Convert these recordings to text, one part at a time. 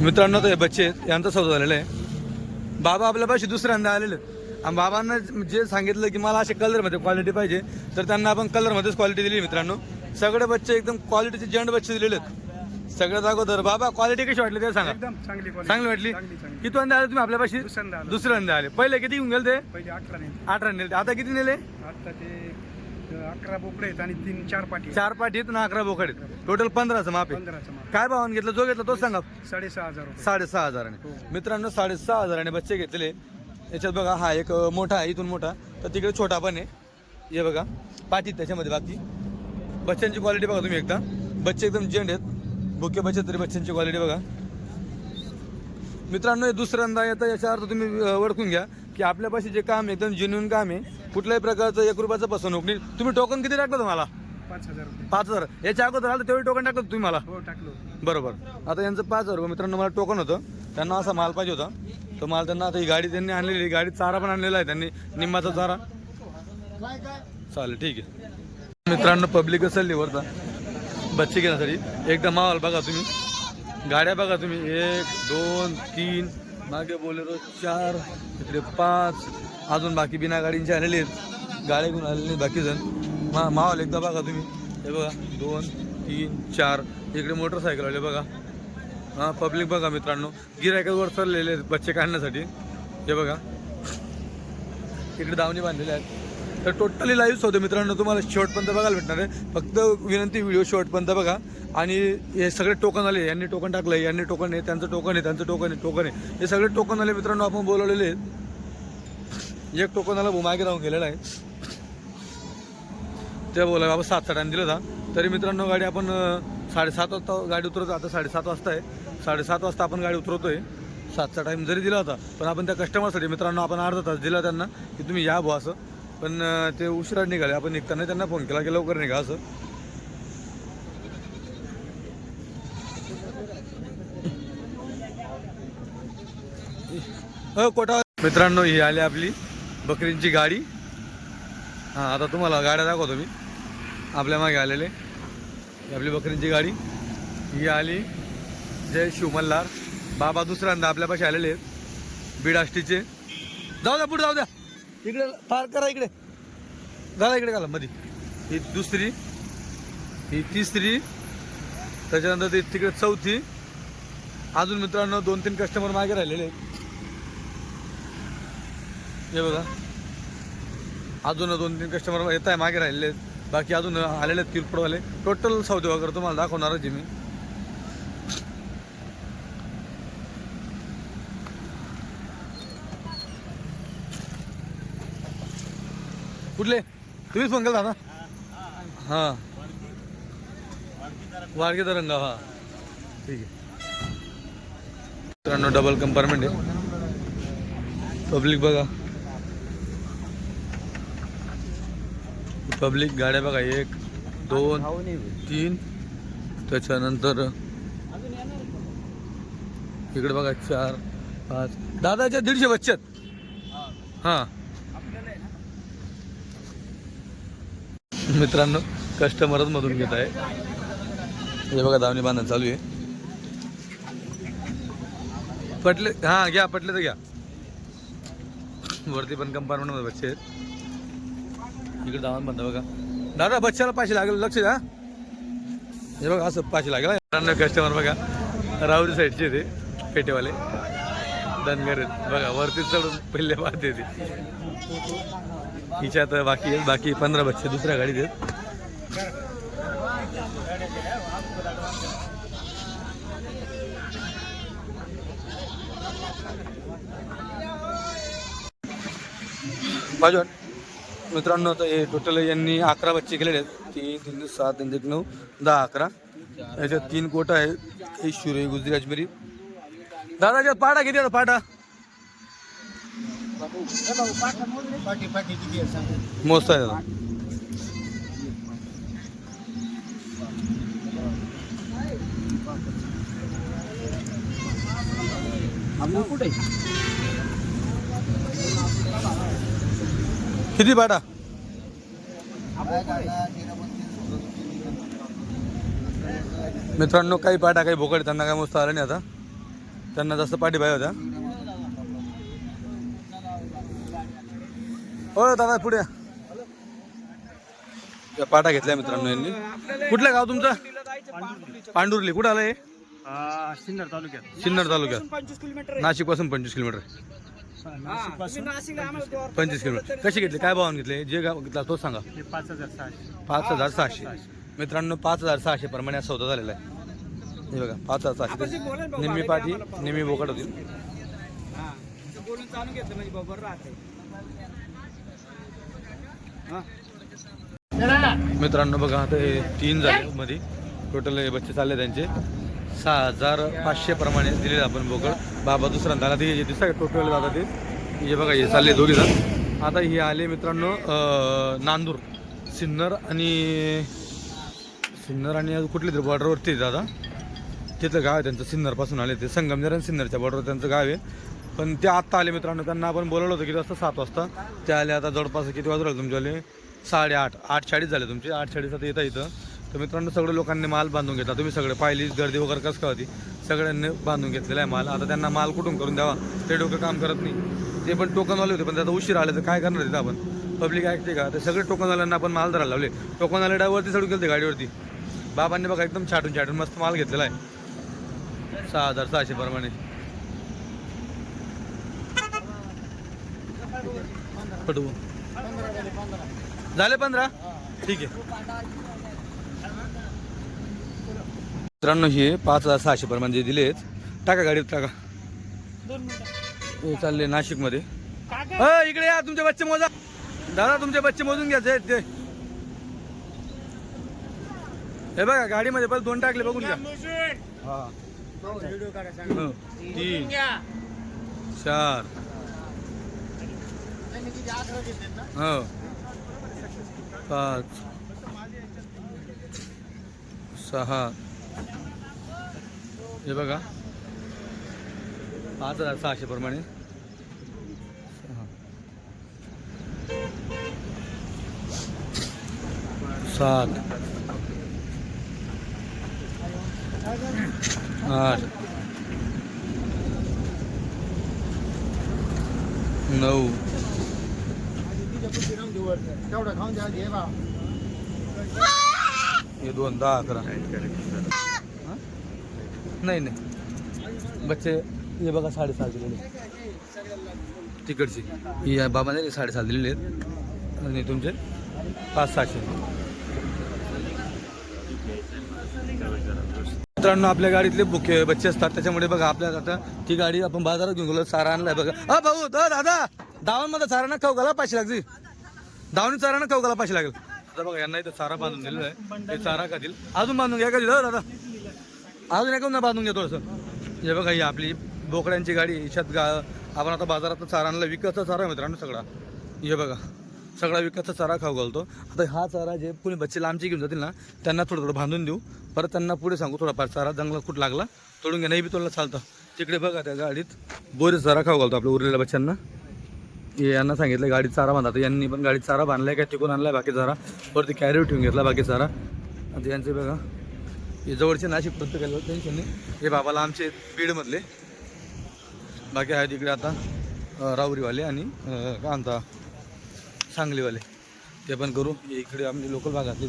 मित्रांनो तर हे बच्चे आहेत यांचा सौदा झालेला आहे. बाबा आपल्यापाशी दुसऱ्यांदा आलेले. आणि बाबांना जे सांगितलं की मला असे कलरमध्ये क्वालिटी पाहिजे तर त्यांना आपण कलरमध्येच क्वालिटी दिली मित्रांनो. सगळे बच्चे एकदम क्वालिटीचे जंड बच्चे दिलेले आहेत. सगळ्यात अगोदर बाबा क्वालिटी कशी वाटली ते सांगा. एकदम चांगली वाटली? किती आले तुम्ही आपल्यापाशी दुसऱ्यांदा आलो. पहिले किती घेऊन गेले ते? अठरा नेले. आता किती नेले? अकरा बोकडे आहेत आणि तीन चार पाठी. चार पाठीत ना अकरा बोकड आहेत. टोटल पंधराचं माप आहे. पंधराचा काय भावाने घेतलं? जो घेतला तोच सांगा. साडेसहा हजार रुपये. साडेसहा हजाराने. मित्रांनो साडेसहा हजाराने बच्चे घेतले याच्यात बघा हा एक मोठा आहे इथून मोठा. तर तिकडे छोटा पण आहे. हे बघा पाठीत त्याच्यामध्ये बाकी. बच्चांची क्वालिटी बघा तुम्ही एकदा. बच्चे एकदम जेंड आहेत. भुके बच्चे तरी बच्चांची क्वालिटी बघा. मित्रांनो हे दुसऱ्यांदा येतं याचा अर्थ तुम्ही ओळखून घ्या की आपल्यापाशी जे काम आहे एकदम जेन्युन काम आहे कुठल्याही प्रकारचं एक रुपयाचं फसवणूक नाही. तुम्ही टोकन किती टाकलं तुम्हाला? पाच हजार रुपये. पाच हजार. याच्या अगोदर आलं तेवढे टोकन टाकलं तुम्ही मला? हो टाकलो बरोबर. आता यांचं पाच हजार रुपये. मित्रांनो मला टोकन होतं. त्यांना असा माल पाहिजे होता. तो माल त्यांना आता ही गाडी त्यांनी आणलेली आहे. गाडीत चारा पण आणलेला आहे त्यांनी. निंबाचा चारा. चालेल ठीक आहे. मित्रांनो पब्लिक असेल वरता बच्चे घेण्यासाठी. एकदा मावाल बघा तुम्ही. गाड्या बघा तुम्ही. एक दोन तीन. मागे बोलेरो चार इकडे पाच. अजून बाकी बिना गाडींचे आलेले आहेत. गाड्या घेऊन आलेले आहेत बाकी जण मा मावाल एकदा बघा तुम्ही. हे बघा दोन तीन चार. इकडे मोटरसायकल आले बघा. हां पब्लिक बघा मित्रांनो. गिरायकावर चाललेले आहेत बच्चे काढण्यासाठी. हे बघा. इकडे दावणी बांधलेले आहेत. तर टोटली लाईव्ह होते मित्रांनो. तुम्हाला शेवटपर्यंत बघायला भेटणार आहे. फक्त विनंती व्हिडिओ शेवटपर्यंत बघा. आणि हे सगळे टोकन आले यांनी टोकन टाकलं यांनी टोकन आहे त्यांचं टोकन आहे त्यांचं टोकन आहे टोकन आहे. हे सगळे टोकन आले मित्रांनो आपण बोलवलेले आहेत. एक टोकनाला आला राहून गेलेला आहे. ते बोला बाबा सात साठ दिलं होता. तरी मित्रांनो गाडी आपण साडेसात वाजता गाडी उतरवतो आता साडेसात वाजता आहे. साडेसात वाजता आपण गाडी उतरवतोय. सातचा टाईम जरी दिला होता पण आपण त्या कस्टमरसाठी मित्रांनो आपण अर्धा तास दिला त्यांना की तुम्ही या बुवा असं. पण ते उशिरा निघाले. आपण निघताना त्यांना फोन केला की लवकर निघा असं. हो कोटा मित्रांनो ही आली आपली बकरींची गाडी. हां आता तुम्हाला गाड्या दाखवतो मी. आपल्या मागे आलेले. आपली बकरींची गाडी. ही आली. जय शिवमल्हार बाबा दुसऱ्यांदा आपल्यापाशी आलेले आहेत. बीडाष्टीचे. जाऊ द्या पुढे जाऊ द्या. इकडे पार करा इकडे. घाला इकडे घाला मध्ये ही दुसरी. ही तिसरी. त्याच्यानंतर ती तिकडे चौथी. अजून मित्रांनो दोन तीन कस्टमर मागे राहिलेले आहेत. हे बघा. अजून दोन तीन कस्टमर येत आहे मागे राहिलेले आहेत. बाकी अजून आलेले आहेत किरकोळवाले. टोटल सौदे वगैरे तुम्हाला दाखवणारच आहे मी. कुठले? तुम्हीच फोन केला ना? हां. वाडगेचा रंग हा. ठीक आहे. मित्रांनो डबल कंपार्टमेंट आहे. पब्लिक बघा. पब्लिक गाड्या बघा एक दोन तीन. त्याच्यानंतर इकडे बघा चार पाच. दादाच्या दीडशे बच्चे आहेत हां. मित्रांनो कस्टमरच मधून घेत आहे. हे बघा दावणी बांधणं चालू आहे. पटले हां घ्या पटले तर घ्या. वरती पण कंपार्टमेंटमध्ये बच्चे आहेत. इकडे दावण बंद बघा. दादा बच्च्याला पाचशे लागेल लक्ष द्या. हे बघा असं पाचशे लागेल कस्टमर बघा. राहुरी साईडचे ते पेटेवाले. धनगर बघा वरती चढून पहिले पाहते ते. हिच्यात बाकी आहेत बाकी पंधरा बच्चे दुसऱ्या गाडीत आहेत. बाजू मित्रांनो आता हे टोटल यांनी अकरा बच्चे केलेले आहेत. तीन तीन सात तीन एक नऊ दहा अकरा. याच्यात तीन कोटा आहे ईश्वरी गुजरी अजमेरी. दादा याच्यात पाटा किती आता पाटा. मोजता आहे दादा. कुठे किती पाटा मित्रांनो काही पाटा काही भोकड त्यांना काय मोजता आलं नाही आता. त्यांना जास्त पाठीबाय होत्या. हो दादा पुढे. या. पाटा घेतल्या मित्रांनो यांनी. कुठलं गाव तुमचं? पांडुर्ली. कुठं आलं हे? सिन्नर तालुक्यात. सिन्नर तालुक्यात. पंचवीस किलोमीटर नाशिकपासून पंचवीस किलोमीटर पंचवीस किलोमीटर कसे घेतले? काय भावाने घेतले? जे गाव घेतला तो सांगा. पाच हजार सहाशे. पाच हजार सहाशे. मित्रांनो पाच हजार सहाशे प्रमाणे हा सौदा झालेला आहे. हे बघा पाच हजार सहाशे. निम्मी पाठी निम्मी बोकड होतील. हा बोलून चालू घेतलं म्हणजे राहते मित्रांनो बघा आता हे तीन झाले मध्ये. टोटल बच्चे चालले त्यांचे. सहा हजार पाचशे प्रमाणे दिलेले आपण बोकड. बाबा दुसऱ्यांदा आला ते दिसतं टोटल दादा ते. हे बघा हे चालले दोघे जण. आता हे आले मित्रांनो नांदूर सिन्नर आणि सिन्नर आणि अजून कुठली तरी बॉर्डरवरती दादा. तिथलं गाव आहे त्यांचं सिन्नरपासून आले ते. संगमनेर आणि सिन्नरच्या बॉर्डरवर त्यांचं गाव आहे. पण ते आत्ता आले मित्रांनो त्यांना आपण बोलवलं होतं किती वाजता? सात वाजता. ते आले आता जवळपास किती वाजता राहिले तुमच्यावाले साडेआठ आठ चाळीस झाले तुमचे. आठ चाळीस आता येता इथं. तर मित्रांनो सगळे लोकांनी माल बांधून घेतला. तुम्ही सगळे पाहिली गर्दी वगैरे कसं का होती सगळ्यांनी बांधून घेतलेला आहे माल. आता त्यांना माल कुठून करून द्यावा? ते डोकं काम करत नाही. ते पण टोकनवाले होते पण त्याचा उशीर आले तर काय करणार तिथं आपण? पब्लिक ऐकते का? ते सगळे टोकनवाल्यांना आपण माल धरायला लावले. टोकनवाले डायवरती चढून गेले गाडीवरती. बाबांनी बघा एकदम छाटून छाटून मस्त माल घेतलेला आहे. सहा हजार सहाशे प्रमाणे. पटवू. झाले पंधरा? ठीक आहे. मित्रांनो हे पाच हजार सहाशे प्रमाणे जे दिलेत टाका गाडीत टाका. हे चालले नाशिकमध्ये. अ, इकडे या तुमचे बच्चे मोजा. दादा तुमचे बच्चे मोजून घ्यायचे ते हे बघा गाडीमध्ये पहिले दोन टाकले बघून घ्या. हा. हो. तीन. चार. हो. पाच. सहा। हे बघा. पाच हजार सहाशे प्रमाणे. सहा. सात. आठ. नऊ. हे दोन दहा अकरा नाही नाही। बच्चे हे बघा साडेसात दिलेले तिकडची। ही या बाबाने साडेसात दिलेले आहेत? आणि तुमचे? पाच सहाशे. मित्रांनो आपल्या गाडीतले बुके बच्चे असतात. त्याच्यामुळे बघा आपल्या आता ती गाडी आपण बाजारात घेऊन गेलो चारा आणलाय बघा. अ भाऊ दादा दादा! दावणमध्ये चारा ना खाऊ घाला पाचशे लागतील. दावणी चारा ना खाऊ घाला पाचशे लागेल. आता बघा यांना इथं चारा बांधून दिलेला आहे. ते चारा खातील. अजून बांधून घ्या कधी दादा. अजून एका ना बांधून घ्या थोडंसं. हे बघा ही आपली बोकड्यांची गाडी याच्यात गा आपण आता बाजारात चारा आणला विकतचा चारा मित्रांनो सगळा. हे बघा सगळा विकतचा चारा खाऊ घालतो. आता हा चारा जे पुणे बच्चे लांबचे घेऊन जातील ना त्यांना थोडं थोडं बांधून देऊ. परत त्यांना पुढे सांगू थोडाफार चारा जंगलात कुठं लागला तोडून घ्या. नाही बी तोडला चालतं. तिकडे बघा त्या गाडीत बोरीच चारा खाऊ घालतो आपल्या उरलेल्या बच्चांना यांना सांगितलं गाडीत चारा बांधा. तर यांनी पण गाडीत चारा बांधला आहे काय आणला आहे बाकी चारा. वरती कॅरीवर ठेवून घेतला बाकी चारा. आता यांचे बघा. हे जवळचे नाशिक पर्यंत केलं टेन्शन हे बाबाला आमचे बीडमधले. बाकी आहेत इकडे आता राऊरीवाले राहुरीवाले आणि काय म्हणता सांगलीवाले. ते पण करू. इकडे आमचे लोकल भागातले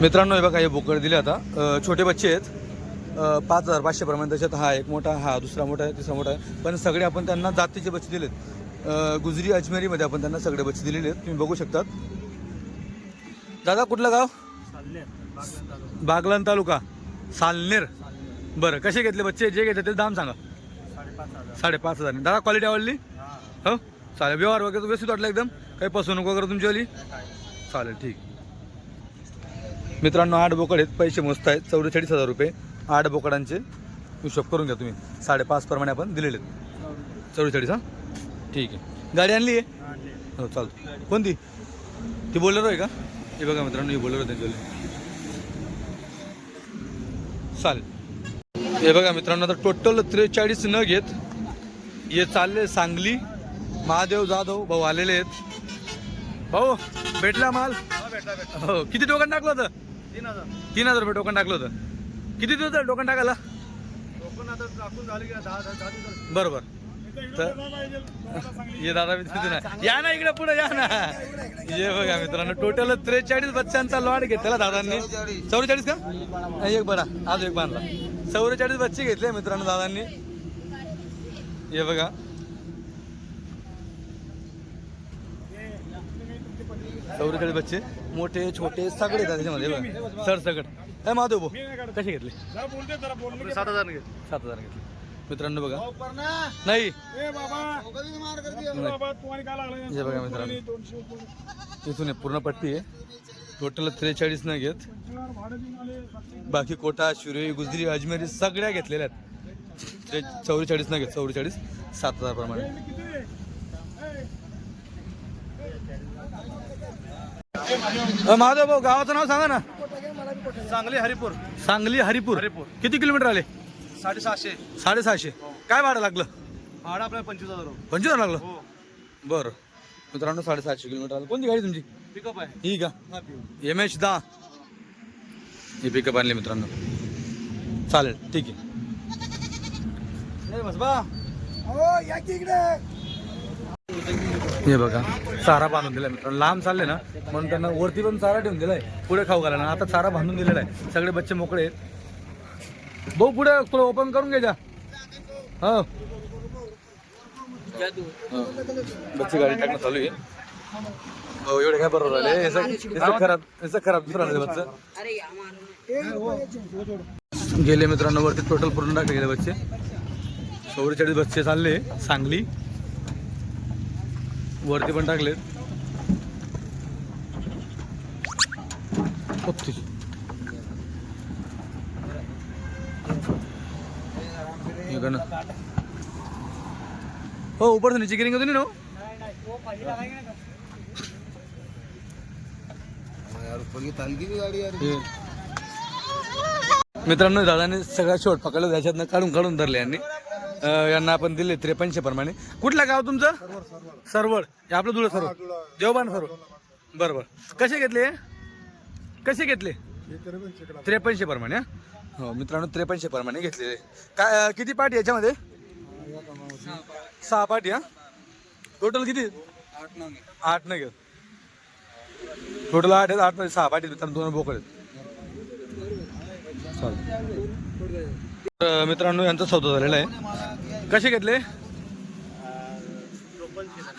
मित्रांनो हे बघा हे बोकड दिले आता. छोटे बच्चे आहेत. पाच हजार पाचशे प्रमाणे त्याच्यात हा एक मोठा हा दुसरा मोठा आहे तिसरा मोठा आहे. पण सगळे आपण त्यांना जातीचे बच्चे दिलेत. गुजरी अजमेरीमध्ये आपण त्यांना सगळे बच्चे दिलेले आहेत. तुम्ही बघू शकतात. दादा कुठलं गाव? बागलान तालुका. सालनेर. बरं कसे घेतले बच्चे? जे घेतले ते दाम सांगा. साडेपाच हजार. दादा क्वालिटी आवडली? हो. चालेल. व्यवहार वगैरे व्यवस्थित वाटलं एकदम? काही फसवणूक वगैरे तुमचीवाली चालेल ठीक. मित्रांनो आठ बोकड आहेत. पैसे मस्त आहेत. चौवेचाळीस हजार रुपये. आठ बोकडांचे हिशोब करून घ्या तुम्ही. साडेपाच प्रमाणे आपण दिलेले आहेत. चौवेचाळीस हां? ठीक आहे. गाडी आणली आहे? हो चालतो. कोणती? ती बोलर आहे का? हे बघा मित्रांनो ही बोलर त्यांच्यावाली चालेल. हे बघा मित्रांनो आता टोटल त्रेचाळीस न घेत हे चालले सांगली महादेव जाधव भाऊ आलेले आहेत. भाऊ भेटला माल? हो किती टोकन टाकलं होतं? तीन हजार. तीन हजार रुपये टोकन टाकलं होतं. किती दिवस झाले टोकन टाकायला? लोकं आता टाकून झाले की दहा दहा दिवस बरोबर. तर ये दादा मी तिथे नाही. या ना इकडे पुढे या ना. ये बघा मित्रांनो टोटल त्रेचाळीस बच्चांचा लॉट घेतलेला दादांनी. चौवेचाळीस का? नाही, एक बरा. आज एक बांधला. चौवेचाळीस बच्चे घेतले मित्रांनो दादांनी. हे बघा. चौवेचाळीस बच्चे. मोठे छोटे सगळे येतात त्याच्यामध्ये बघा. सरसकट. काय माधव भाऊ. कसे घेतले? सात हजार घेत सात हजार घेतले. मित्रांनो बघा. नाही. हे बघा मित्रांनो. इथून हे पूर्ण पट्टी आहे. टोटल त्रेचाळीस न घेत. बाकी कोटा शिरोई गुजरी अजमेरी सगळ्या घेतलेल्या आहेत. चौवेचाळीस न घेत चौवेचाळीस. सात हजार प्रमाणे. अ, माधव भाऊ गावाचं नाव सांगा ना. चांगले हरिपूर. सांगली हरिपूर. हरिपूर. किती किलोमीटर आले? साडेसहाशे. साडेसहाशे. काय भाडं लागलं? भाडं आपल्याला पंचवीस हजार रुपये पंचवीस हजार लागलं? हो. बरं. मित्रांनो साडेसातशे किलोमीटर आलं. कोणती गाडी तुमची? पिकअप आहे. ही का? एम एच दहा. ही पिकअप आणली मित्रांनो. चालेल ठीक आहे. हे बघा. चारा बांधून दिला मित्रांनो. लांब चालले ना म्हणून त्यांना वरती पण चारा ठेवून दिलाय पुढे खाऊ घाला ना. आता चारा बांधून दिलेला आहे. सगळे बच्चे मोकळे आहेत. भाऊ पुढे तुला ओपन करून घ्यायच्या हो. बच्ची बच्चे गाडी टाकणं चालू आहे. हो एवढे काय बरोबर आले? याचं खराब याचं खराब दुसरं नाही गेले मित्रांनो वरती टोटल पूर्ण टाकले गेले बच्चे. चौवेचाळीस बच्चे चालले सांगली. वरती पण टाकलेत. हे का ना? हो ऊपर से नीचे गिरेंगे तो नहीं ना. मित्रांनो दादाने सगळा शोट पकडला त्याच्यातनं काढून काढून धरले यांनी अं, यांना आपण दिले त्रेपन्नशे प्रमाणे. कुठलं गाव तुमचं? सरवड हे आपलं धुळं सरवड देवबान सरवड बरोबर. कसे घेतले? कसे घेतले? त्रेपन्नशे प्रमाणे हा? हो मित्रांनो त्रेपन्नशे प्रमाणे घेतलेले. काय अं, किती पाठी याच्यामध्ये? सहा पाठी हा? टोटल किती? आठ नाही घेत. टोटल आठ आहेत आठमध्ये सहा पाठी मित्रांनो दोन बोकड आहेत. चालेल. तर मित्रांनो यांचा सौदा झालेला आहे. कसे घेतले?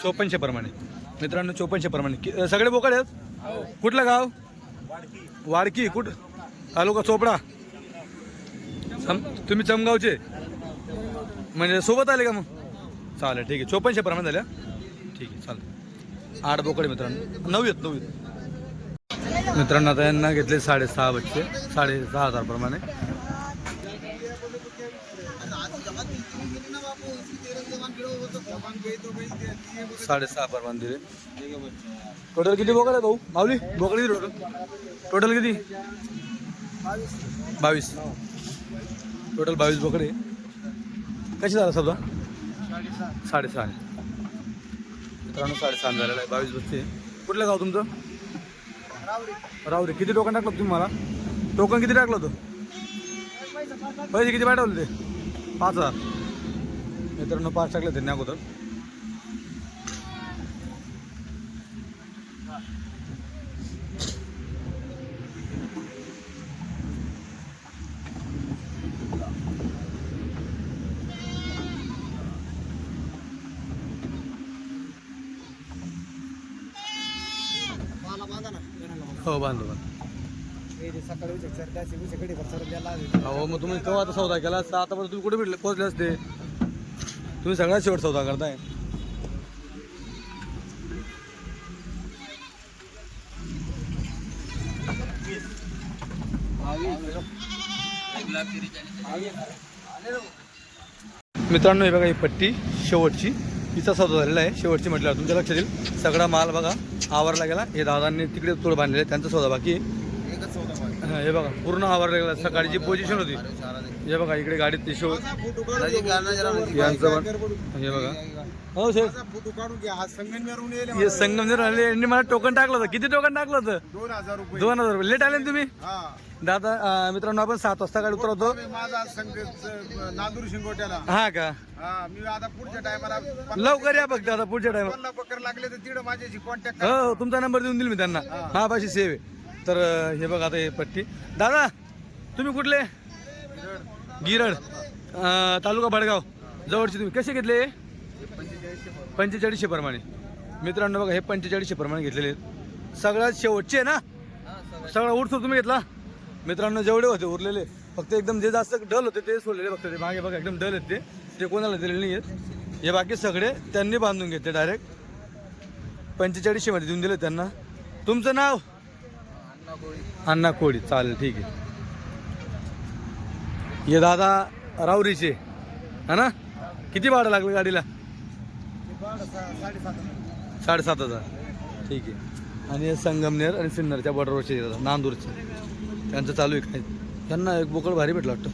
चोपनशे प्रमाणे. मित्रांनो चोपन्नशे प्रमाणे. सगळे बोकड आहेत? कुठलं गाव? वाडकी. कुठ तालुका चोपडा. तुम्ही चमगावचे? म्हणजे सोबत आले का मग? चालेल ठीक आहे. चोपनशे प्रमाणे झाल्या ठीक आहे चालेल. आठ बोकडे मित्रांनो. नऊ आहेत नऊ आहेत. मित्रांनो आता यांना घेतले साडेसहा बच्चे. साडेसहा हजार साडेसहा प्रमाणे दिले टोटल किती बोकड आहे भाऊ? माऊली बोकड किती टोटल टोटल किती? बावीस. टोटल बावीस बोकडे कशी झाला समजा साडेसहा. मित्रांनो साडेसहा झालेला आहे. बावीस बसते. कुठलं गाव तुमचं? राहू किती टोकन टाकलं तुम्ही मला? टोकन किती टाकलं होतं? पैसे किती पाठवले ते पाच हजार. मित्रांनो पाच टाकले त्यांनी अगोदर. हो बांधतो हो मग तुम्ही केव्हा आता सौदा केला? असता आतापर्यंत तुम्ही कुठे भेटले? पोहोचले असते. तुम्ही सगळ्यात शेवट सौदा करताय. मित्रांनो हे बघा ही पट्टी शेवटची. हिचा सौदा झालेला आहे. शेवटची म्हटल्यावर तुमच्या लक्षात येईल. सगळा माल बघा. आवरला गेला. हे दादांनी तिकडे तोड बांधलेले त्यांचा सौदा बाकी. हा, हे बघा पूर्ण आवरलेला आहे. सकाळी जी पोझिशन होती. हे बघा इकडे गाडीत ते शो यांचं पण. हे बघा. हो शेठ फोटो काढून घ्या. हा संगमनेरहून येईल हे संगमनेर आले यांनी मला टोकन टाकलं होतं. किती टोकन टाकलं होतं? दोन हजार रुपये. दोन हजार रुपये. लेट आले ना तुम्ही? हा. दादा अं, मित्रांनो आपण सात वाजता गाडी उतरवतो. माझा नांदूर शिंगोट्याला. हा का? हा मी आता पुढच्या टायमाला लवकर या फक्त आता पुढच्या टाइम बकर लागले तर तिकडे माझ्याशी कॉन्टॅक्ट हो तुमचा नंबर देऊन देईल मी त्यांना. महापाशी सेव आहे. तर अं, हे बघा आता हे पट्टी. दादा तुम्ही कुठले? गिरड. अं, तालुका भडगाव. जवळचे तुम्ही. कसे घेतले? पंचेचाळीसशे प्रमाणे. मित्रांनो बघा हे पंचेचाळीसशे प्रमाणे घेतलेले आहेत. सगळ्यात शेवटचे आहे ना? सगळा उरतो तुम्ही घेतला? मित्रांनो जेवढे होते उरलेले फक्त एकदम जे जास्त डल होते ते सोडलेले फक्त ते. मागे बघा एकदम डल आहेत ते. ते कोणाला दिलेले नाही आहेत हे बाकी सगळे त्यांनी बांधून घेतले डायरेक्ट पंचेचाळीसशेमध्ये देऊन दिले त्यांना. तुमचं नाव? अण्णा कोळी. चालेल ठीक आहे. हे दादा राऊरीचे. हा ना? किती भाडं लागलं गाडीला? साडेसात हजार. ठीक आहे. आणि संगमनेर आणि सिन्नरच्या बॉर्डरवरचे नांदूरचे. त्यांचं चालू आहे काय त्यांना एक बोकड भारी भेटलं वाटतं.